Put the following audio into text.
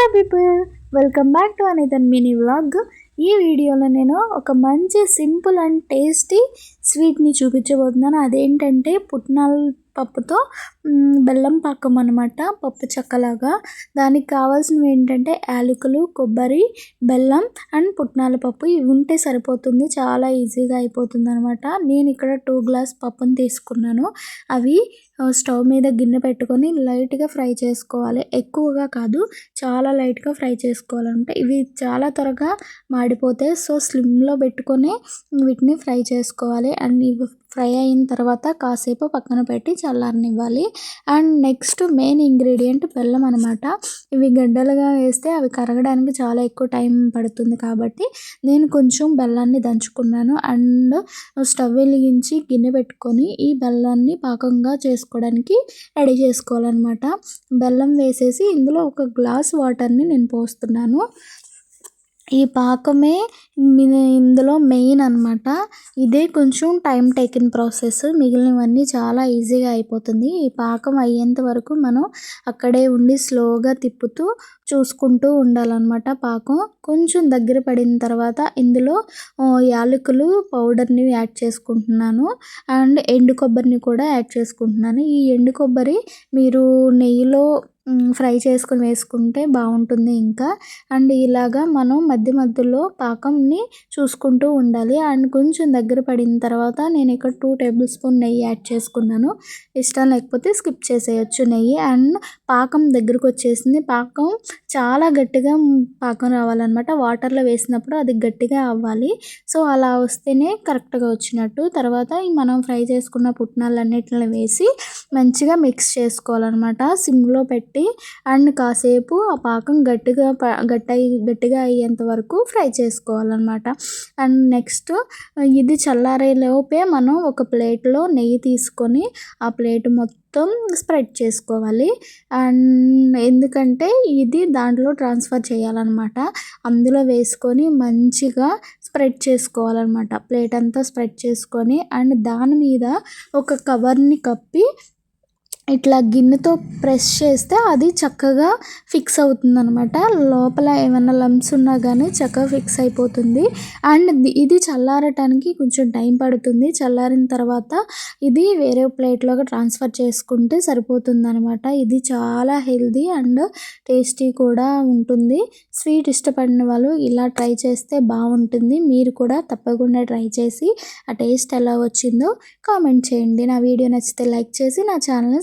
Hello people welcome back to అనేదన్ mini vlog. ఈ వీడియోలో నేను ఒక మంచి సింపుల్ అండ్ టేస్టీ స్వీట్ని చూపించబోతున్నాను. అదేంటంటే పుట్నాల పప్పుతో బెల్లం పాకం అనమాట పప్పు చెక్కలాగా. దానికి కావాల్సినవి ఏంటంటే యాలకులు కొబ్బరి బెల్లం అండ్ పుట్నాల పప్పు. ఇవి ఉంటే సరిపోతుంది చాలా ఈజీగా అయిపోతుంది అనమాట నేను ఇక్కడ టూ గ్లాస్ పప్పుని తీసుకున్నాను. అవి స్టవ్ మీద గిన్నె పెట్టుకొని లైట్గా ఫ్రై చేసుకోవాలి. ఎక్కువగా కాదు చాలా లైట్గా ఫ్రై చేసుకోవాలంటే ఇవి చాలా త్వరగా మాడిపోతాయి సో స్లిమ్లో పెట్టుకొని వీటిని ఫ్రై చేసుకోవాలి. అండ్ ఇవి ఫ్రై అయిన తర్వాత కాసేపు పక్కన పెట్టి చల్లారనివ్వాలి. అండ్ నెక్స్ట్ మెయిన్ ఇంగ్రీడియంట్ బెల్లం అనమాట ఇవి గడ్డలుగా వేస్తే అవి కరగడానికి చాలా ఎక్కువ టైం పడుతుంది కాబట్టి నేను కొంచెం బెల్లాన్ని దంచుకున్నాను. అండ్ స్టవ్ వెలిగించి గిన్నె పెట్టుకొని ఈ బెల్లాన్ని పాకంగా చేసుకోవడానికి రెడీ చేసుకోవాలన్నమాట. బెల్లం వేసేసి ఇందులో ఒక గ్లాస్ వాటర్ని నేను పోస్తున్నాను. ఈ పాకమే మీ- ఇందులో మెయిన్ అన్నమాట. ఇదే కొంచెం టైం టేకింగ్ ప్రాసెస్ మిగిలినవన్నీ చాలా ఈజీగా అయిపోతుంది. ఈ పాకం అయ్యేంత వరకు మనం అక్కడే ఉండి స్లోగా తిప్పుతూ చూసుకుంటూ ఉండాలన్నమాట పాకం. కొంచెం దగ్గర పడిన తర్వాత ఇందులో యాలకులు పౌడర్ని యాడ్ చేసుకుంటున్నాను. అండ్ ఎండు కొబ్బరిని కూడా యాడ్ చేసుకుంటున్నాను. ఈ ఎండు కొబ్బరి మీరు నెయ్యిలో ఫ్రై చేసుకుని వేసుకుంటే బాగుంటుంది ఇంకా. అండ్ ఇలాగా మనం మధ్య మధ్యలో పాకంని చూసుకుంటూ ఉండాలి. అండ్ కొంచెం దగ్గర పడిన తర్వాత నేను ఇక్కడ టూ టేబుల్ స్పూన్ నెయ్యి యాడ్ చేసుకున్నాను. ఇష్టం లేకపోతే స్కిప్ చేసేయచ్చు నెయ్యి. అండ్ పాకం దగ్గరకు వచ్చేసింది. పాకం చాలా గట్టిగా పాకం రావాలన్నమాట. వాటర్లో వేసినప్పుడు అది గట్టిగా అవ్వాలి. సో అలా వస్తేనే కరెక్ట్గా వచ్చినట్టు. తర్వాత మనం ఫ్రై చేసుకున్న పుట్నాలన్నిటిని వేసి మంచిగా మిక్స్ చేసుకోవాలన్నమాట. సిమ్లో పెట్టి అండ్ కాసేపు ఆ పాకం గట్టిగా గట్టి గట్టిగా అయ్యేంత వరకు ఫ్రై చేసుకోవాలన్నమాట. అండ్ నెక్స్ట్ ఇది చల్లారే లోపే మనం ఒక ప్లేట్లో నెయ్యి తీసుకొని ఆ ప్లేట్ మొత్తం స్ప్రెడ్ చేసుకోవాలి. అండ్ ఎందుకంటే ఇది దాంట్లో ట్రాన్స్ఫర్ చేయాలన్నమాట. అందులో వేసుకొని మంచిగా స్ప్రెడ్ చేసుకోవాలన్నమాట. ప్లేట్ అంతా స్ప్రెడ్ చేసుకొని అండ్ దాని మీద ఒక కవర్ని కప్పి ఇట్లా గిన్నెతో ప్రెస్ చేస్తే అది చక్కగా ఫిక్స్ అవుతుంది అనమాట లోపల ఏమైనా లంప్స్ ఉన్నా కానీ చక్కగా ఫిక్స్ అయిపోతుంది. అండ్ ఇది- చల్లారటానికి కొంచెం టైం పడుతుంది. చల్లారిన తర్వాత ఇది వేరే ప్లేట్లోకి ట్రాన్స్ఫర్ చేసుకుంటే సరిపోతుంది అనమాట ఇది చాలా హెల్దీ అండ్ టేస్టీ కూడా ఉంటుంది. స్వీట్ ఇష్టపడిన వాళ్ళు ఇలా ట్రై చేస్తే బాగుంటుంది. మీరు కూడా తప్పకుండా ట్రై చేసి ఆ టేస్ట్ ఎలా వచ్చిందో కామెంట్ చేయండి. నా వీడియో నచ్చితే లైక్ చేసి నా ఛానల్ని